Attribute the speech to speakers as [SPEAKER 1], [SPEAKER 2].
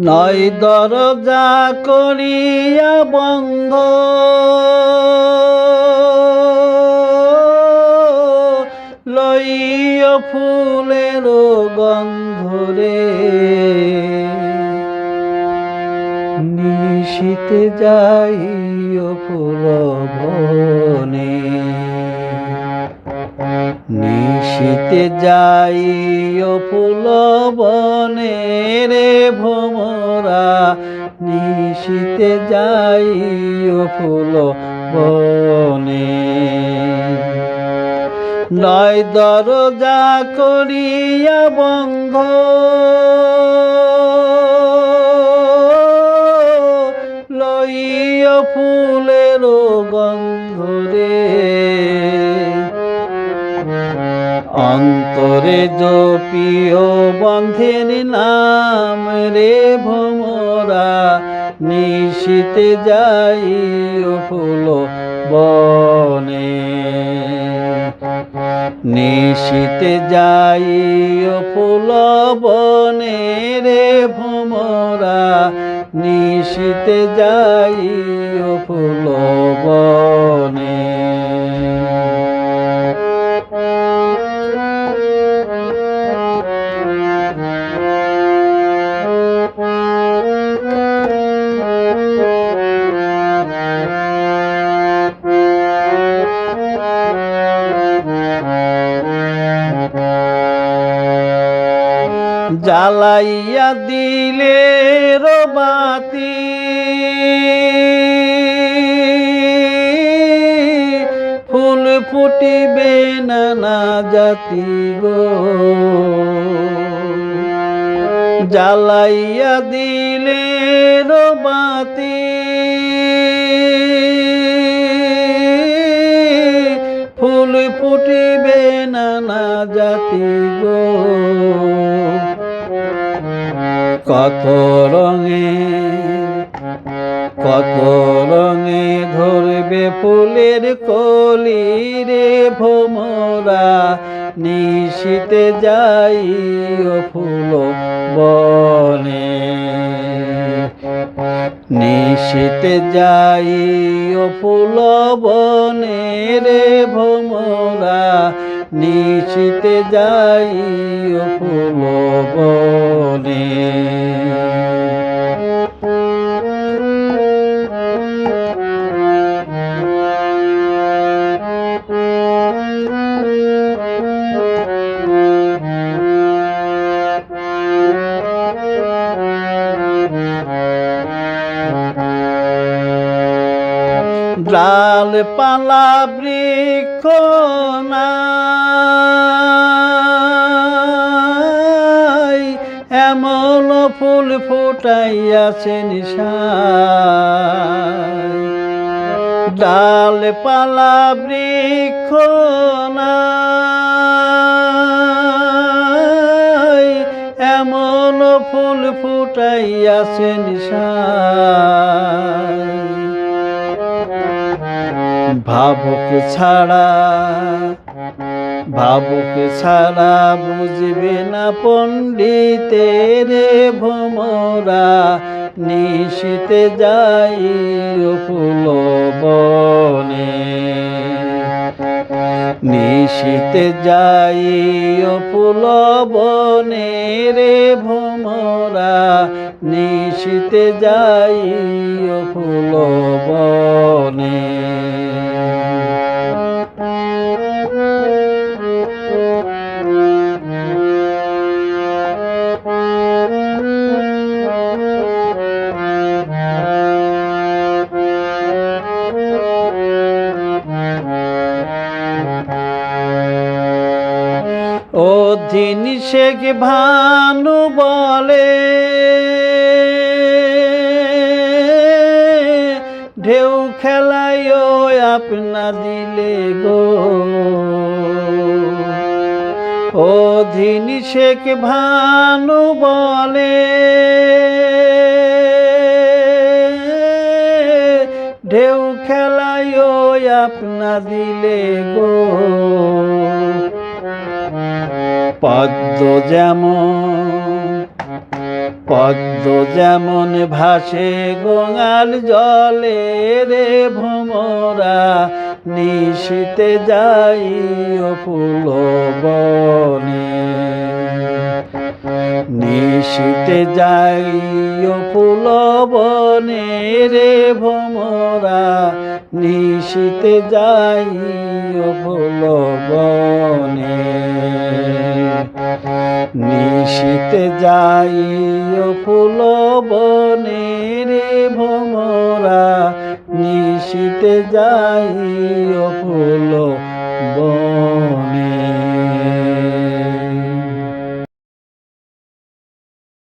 [SPEAKER 1] নয় দরজা করিয়া বন্ধ। লইয় ফুলের গন্ধ রে। নিশীতে যাইও ফুল বনে নিশীতে ও ফুল বনে রে ভোমরা নিশীতে যাইও ফুল বনে। নয় দরজা করিয়া বন্ধ অন্তরে জপিও বন্ধের নাম রে ভোমরা, নিশিতে যাইও ফুল বনে। নিশিতে যাইও ফুল বনে রে ভোমরা, নিশীতে যাইও ফুল বনে। জ্বালাইয়া দিলে বাতি। ফুল ফুটিবে নানা জাতি গো। জ্বালাইয়া দিলে বাতি। ফুল ফুটিবে নানা জাতি গো। কত রঙে কত রঙে ধরবে ফুলের কলি রে ভোমরা। নিশিতে যাই ও ফুল বনে, নিশীতে যাই ও ফুল বনে রে ভোমরা। নিশিতে যাই ও ফুল বনে। ডাল পালা বৃক্ষ নাই এমন ফুল ফুটাইয়াছে নিশায়। ডাল পালা বৃক্ষ এমন ফুল ফুটাইয়াছে নিশায়। ভাবুক ছাড়া ভাবুক ছাড়া বুঝবে না পণ্ডিতের ভোমরা নিশিতে যাই ফুল বনে। নিশীতে যাই ফুল বনে রে ভোমরা নিশিতে যাই ফুল বনে। অধীন শেখ ভানু বলে, ঢেউ খেলায় আপনা দিলে গো। অধীন শেখ ভানু বলে, ঢেউ খেলায় আপনা দিলে গো। পদ্ম যেমন পদ্ম যেমন ভাসে গঙ্গাল জলে রে ভ্রমরা নিশিতে যাই ফুল বনে। নিশিতে যাই ফুল বনে রে ভ্রমরা নিশিতে যাই ফুল নিশিতে যাই ও ফুল বনে রে ভোমরা নিশিতে যাই ফুল বনে